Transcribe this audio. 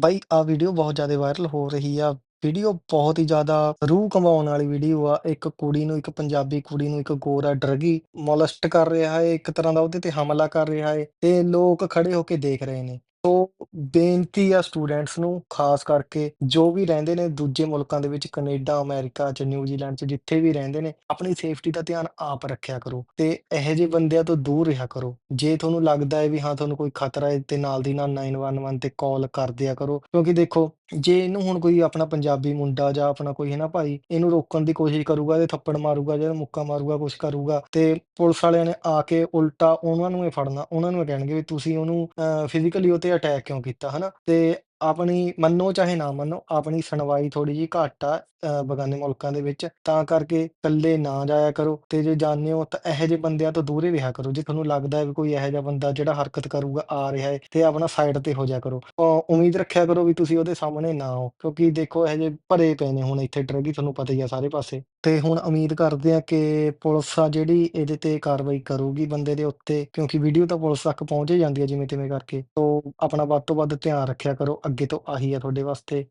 ਬਾਈ, ਆਹ ਵੀਡੀਓ ਬਹੁਤ ਜ਼ਿਆਦਾ ਵਾਇਰਲ ਹੋ ਰਹੀ ਆ। ਵੀਡੀਓ ਬਹੁਤ ਹੀ ਜ਼ਿਆਦਾ ਰੂਹ ਕੰਬਾਉਣ ਵਾਲੀ ਵੀਡੀਓ ਆ। ਇੱਕ ਕੁੜੀ ਨੂੰ, ਇੱਕ ਪੰਜਾਬੀ ਕੁੜੀ ਨੂੰ ਇੱਕ ਗੋਰਾ ਡਰਗੀ ਮੋਲੈਸਟ ਕਰ ਰਿਹਾ ਹੈ ਇੱਕ ਤਰ੍ਹਾਂ ਦਾ ਉਹਦੇ ਤੇ ਹਮਲਾ ਕਰ ਰਿਹਾ ਹੈ ਤੇ ਲੋਕ ਖੜੇ ਹੋ ਕੇ ਦੇਖ ਰਹੇ ਨੇ। ਸੋ ਬੇਨਤੀ ਆ ਸਟੂਡੈਂਟਸ ਨੂੰ ਖਾਸ ਕਰਕੇ ਜੋ ਵੀ ਰਹਿੰਦੇ ਨੇ ਦੂਜੇ ਮੁਲਕਾਂ ਦੇ ਵਿੱਚ ਕੈਨੇਡਾ, ਅਮਰੀਕਾ 'ਚ, ਨਿਊਜ਼ੀਲੈਂਡ 'ਚ ਜਿੱਥੇ ਵੀ ਰਹਿੰਦੇ ਨੇ, ਆਪਣੀ ਸੇਫਟੀ ਦਾ ਧਿਆਨ ਆਪ ਰੱਖਿਆ ਕਰੋ ਤੇ ਇਹੋ ਜਿਹੇ ਬੰਦਿਆਂ ਤੋਂ ਦੂਰ ਰਿਹਾ ਕਰੋ। ਜੇ ਤੁਹਾਨੂੰ ਲੱਗਦਾ ਹੈ ਵੀ ਹਾਂ ਤੁਹਾਨੂੰ ਕੋਈ ਖਤਰਾ ਹੈ ਤੇ ਨਾਲ ਦੀ ਨਾਲ 911 ਤੇ ਕਾਲ ਕਰ ਦਿਆ ਕਰੋ ਕਿਉਂਕਿ ਦੇਖੋ ਜੇ ਇਹਨੂੰ ਹੁਣ ਕੋਈ ਆਪਣਾ ਪੰਜਾਬੀ ਮੁੰਡਾ ਜਾਂ ਆਪਣਾ ਕੋਈ ਹੈ ਨਾ ਭਾਈ ਇਹਨੂੰ ਰੋਕਣ ਦੀ ਕੋਸ਼ਿਸ਼ ਕਰੂਗਾ, ਇਹਦੇ ਥੱਪੜ ਮਾਰੂਗਾ ਜਾਂ ਮੁੱਕਾ ਮਾਰੂਗਾ, ਕੁਛ ਕਰੂਗਾ ਤੇ ਪੁਲਿਸ ਵਾਲਿਆਂ ਨੇ ਆ ਕੇ ਉਲਟਾ ਉਹਨਾਂ ਨੂੰ ਇਹ ਫੜਨਾ, ਉਹਨਾਂ ਨੂੰ ਇਹ ਕਹਿਣਗੇ ਵੀ ਤੁਸੀਂ ਉਹਨੂੰ ਅ, ਫਿਜ਼ੀਕਲੀ ਉਹ ਤੇ ਅਟੈਕ ਕਿਉਂ ਕੀਤਾ ਹਨਾ? ਤੇ ਆਪਣੀ ਮੰਨੋ ਚਾਹੇ ਨਾ ਮੰਨੋ ਆਪਣੀ ਸੁਣਵਾਈ ਥੋੜੀ ਜਿਹੀ ਘੱਟ ਆ ਅ, ਬਗਾਨੇ ਮੁਲਕਾਂ ਦੇ ਵਿੱਚ ਤਾਂ ਕਰਕੇ ਇਕੱਲੇ ਨਾ ਜਾਇਆ ਕਰੋ ਤੇ ਜੇ ਜਾਂਦੇ ਹੋ ਤਾਂ ਇਹੋ ਜਿਹੇ ਬੰਦਿਆਂ ਤੋਂ ਦੂਰ ਹੀ ਰਿਹਾ ਕਰੋ ਜੇ ਤੁਹਾਨੂੰ ਲੱਗਦਾ ਹੈ ਵੀ ਕੋਈ ਇਹੋ ਜਿਹਾ ਬੰਦਾ ਜਿਹੜਾ ਹਰਕਤ ਕਰੂਗਾ ਆ ਰਿਹਾ ਹੈ ਤੇ ਆਪਣਾ ਸਾਈਡ ਤੇ ਹੋ ਜਾਇਆ ਕਰੋ। ਅ, ਉਮੀਦ ਰੱਖਿਆ ਕਰੋ ਵੀ ਤੁਸੀਂ ਉਹਦੇ ਸਾਹਮਣੇ ਨਾ ਆਓ ਕਿਉਂਕਿ ਦੇਖੋ ਇਹੋ ਜਿਹੇ ਭਰੇ ਪਏ ਨੇ ਹੁਣ ਇੱਥੇ ਡਰੱਗੀ ਤੁਹਾਨੂੰ ਪਤਾ ਹੀ ਆ ਸਾਰੇ ਪਾਸੇ। ਤੇ ਹੁਣ ਉਮੀਦ ਕਰਦੇ ਆ ਕਿ ਪੁਲਿਸ ਆ ਜਿਹੜੀ ਇਹਦੇ ਤੇ ਕਾਰਵਾਈ ਕਰੂਗੀ ਬੰਦੇ ਦੇ ਉੱਤੇ, ਕਿਉਂਕਿ ਵੀਡੀਓ ਤਾਂ ਪੁਲਿਸ ਤੱਕ ਪਹੁੰਚ ਹੀ ਜਾਂਦੀ ਹੈ ਜਿਵੇਂ ਤਿਵੇਂ ਕਰਕੇ। ਤੋ ਆਪਣਾ ਵੱਧ ਤੋਂ ਵੱਧ ਧਿਆਨ ਰੱਖਿਆ ਕਰੋ, ਅੱਗੇ ਤੋਂ ਆਹੀ ਆ ਤੁਹਾਡੇ ਵਾਸਤੇ।